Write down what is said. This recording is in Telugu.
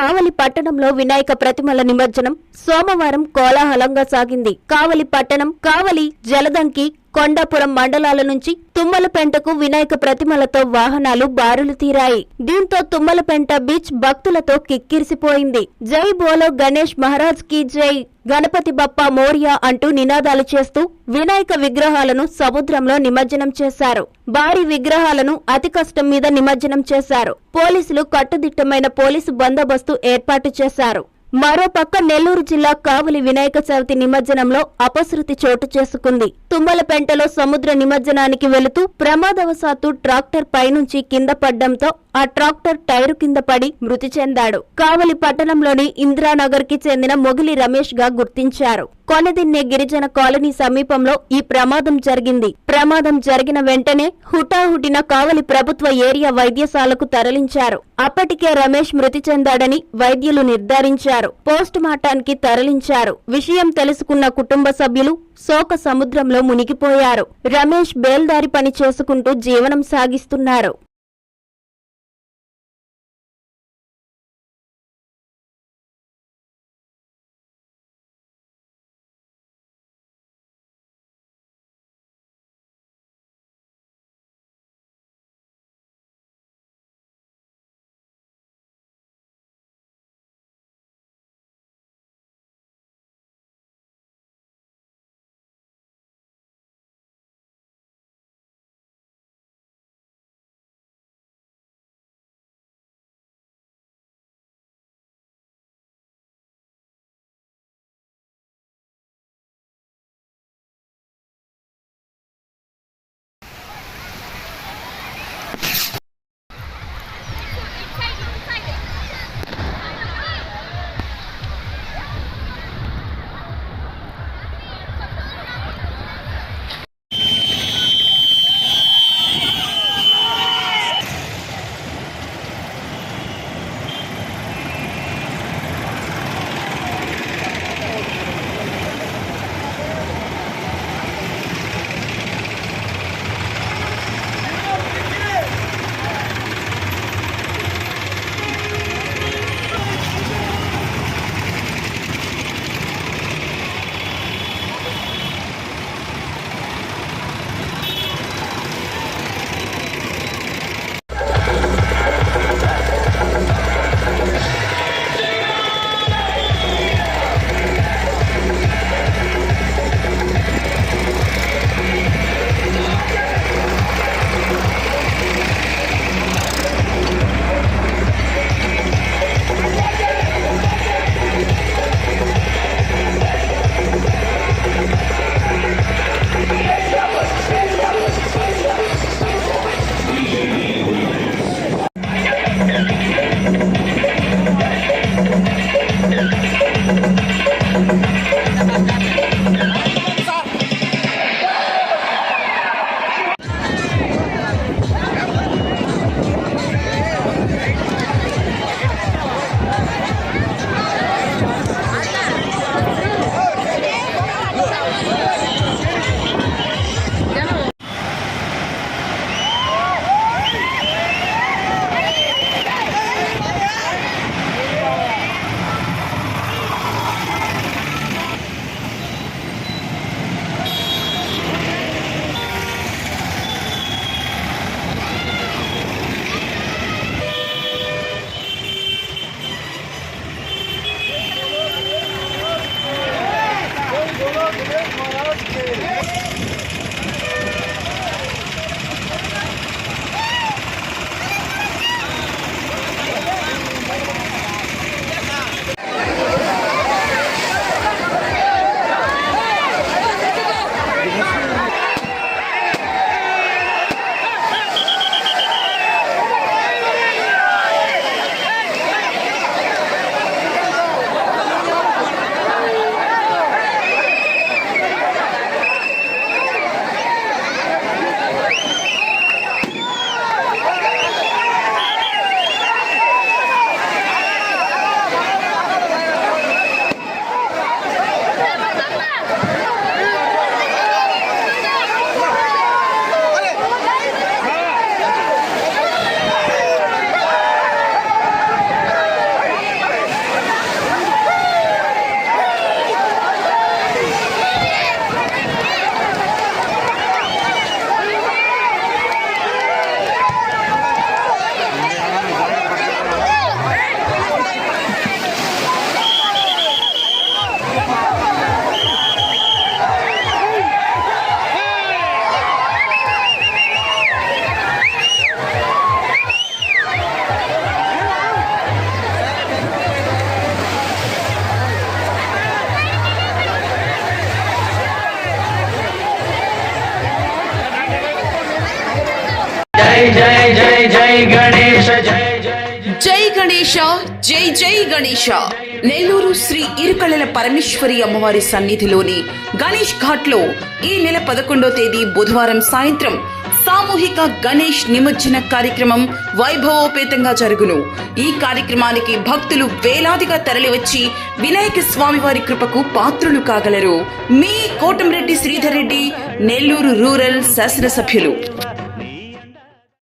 కావలి పట్టణంలో వినాయక ప్రతిమల నిమజ్జనం సోమవారం కోలాహలంగా సాగింది. కావలి పట్టణం కావలి జలదంకి కొండాపురం మండలాల నుంచి తుమ్మలపెంటకు వినాయక ప్రతిమలతో వాహనాలు బారులు తీరాయి. దీంతో తుమ్మలపెంట బీచ్ భక్తులతో కిక్కిరిసిపోయింది. జై బోలో గణేష్ మహారాజ్కి జై. గణపతి బప్ప మోరియా అంటూ నినాదాలు చేస్తూ వినాయక విగ్రహాలను సముద్రంలో నిమజ్జనం చేశారు. భారీ విగ్రహాలను అతి కష్టం మీద నిమజ్జనం చేశారు. పోలీసులు కట్టుదిట్టమైన పోలీసు బందోబస్తు ఏర్పాటు చేశారు. మరోపక్క నెల్లూరు జిల్లా కావలి వినాయక చవితి నిమజ్జనంలో అపశృతి చోటు చేసుకుంది. తుమ్మలపెంటలో సముద్ర నిమజ్జనానికి వెళుతూ ప్రమాదవశాత్తు ట్రాక్టర్ పైనుంచి కింద పడ్డంతో ఆ ట్రాక్టర్ టైరు కింద పడి మృతి చెందాడు. కావలి పట్టణంలోని ఇందిరానగర్కి చెందిన మొగిలి రమేష్గా గుర్తించారు. కొనదిన్నే గిరిజన కాలనీ సమీపంలో ఈ ప్రమాదం జరిగింది. ప్రమాదం జరిగిన వెంటనే హుటాహుటిన కావలి ప్రభుత్వ ఏరియా వైద్యశాలకు తరలించారు. అప్పటికే రమేష్ మృతి చెందాడని వైద్యులు నిర్ధారించారు. పోస్ట్ మార్టానికి తరలించారు. విషయం తెలుసుకున్న కుటుంబ సభ్యులు శోక సముద్రంలో మునిగిపోయారు. రమేష్ బేల్దారి పని చేసుకుంటూ జీవనం సాగిస్తున్నారు. Maraz Maraz గణేష జై జై గణేష నెల్లూరు శ్రీ ఇరుకళల పరమేశ్వరి అమ్మవారి సన్నిధిలోని గణేష్ ఘాట్లో ఈ నెల పదకొండో తేదీ బుధవారం సాయంత్రం సామూహిక గణేష్ నిమజ్జన కార్యక్రమం వైభవోపేతంగా జరుగును. ఈ కార్యక్రమానికి భక్తులు వేలాదిగా తరలివచ్చి వినాయక స్వామివారి కృపకు పాత్రులు కాగలరు. మీ కోటంరెడ్డి శ్రీధర్ రెడ్డి నెల్లూరు రూరల్ శాసనసభ్యులు.